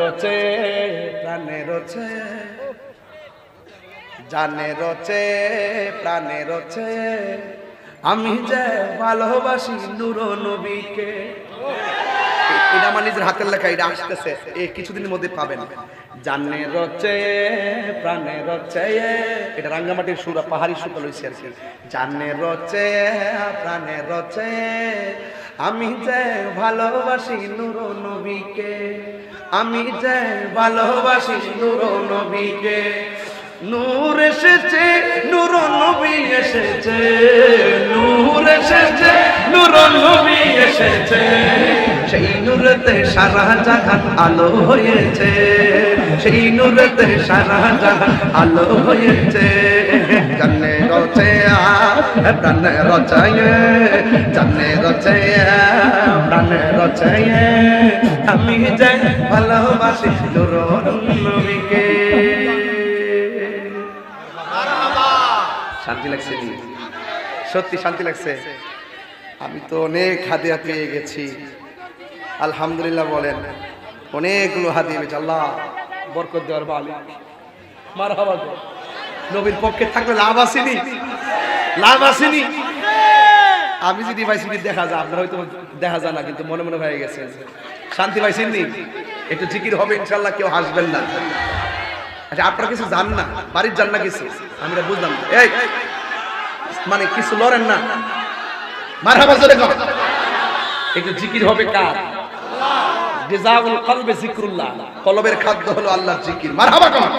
রচে, প্রাণে রচে। জানে রচে, প্রাণে রচে। আমি যে ভালোবাসি নূর নবীকে। এটা আমার নিজের হাতের লেখা, এটা আসতেছে এই কিছুদিনের মধ্যে পাবেন। জানে রচে, প্রাণে রচে, এটা রাঙ্গামাটির সুরা, পাহাড়ি সুতা লইছি আর কি। জানে রচে, প্রাণে রচে আমি যে ভালোবাসি নূর নবীকে, আমি যে ভালোবাসি নূর নবীকে, নূর এসেছে, নূর নবী এসেছে, নূর এসেছে, নূর নবী এসেছে। সেই নূরতে সারা জাহান আলো হয়েছে, সেই নূরতে সারা জাহান আলো হয়েছে। জানে রচে প্রাণে রচায় জানে রচে প্রাণে রচায়, আমি যাই ভালোবাসি নূর নবীকে শান্তি লাগছে সত্যি শান্তি লাগছে? আমি তো অনেক হাদিয়া পেয়ে গেছি। আলহামদুলিল্লাহ বলেন, অনেকগুলো হাদিয়া পেয়েছি। আল্লাহ বরকত দেওয়ার বা বালি মার। নবীর পক্ষে থাকলে লাভ আসেনি। লাভ আসেনি। আমি যদি ভাই সিনি দেখা যায়, আপনার হয়তো দেখা যায় না, কিন্তু মনে মনে হয়ে গেছে। শান্তি পাইছেন নি একটু জিকির হবে, ইনশাল্লাহ কেউ হাসবেন না। আচ্ছা আপনারা কিছু জান না? বাড়ির জান না কিছু? আমি বুঝলাম এই মানে কিছু লড়েন না? মারহাবা জোরে কর। একটু জিকির হবে কার? গিজাউল কলবে জিকরুল্লাহ। কলবের খাদ্য হলো আল্লাহর জিকির। মারহাবা কর।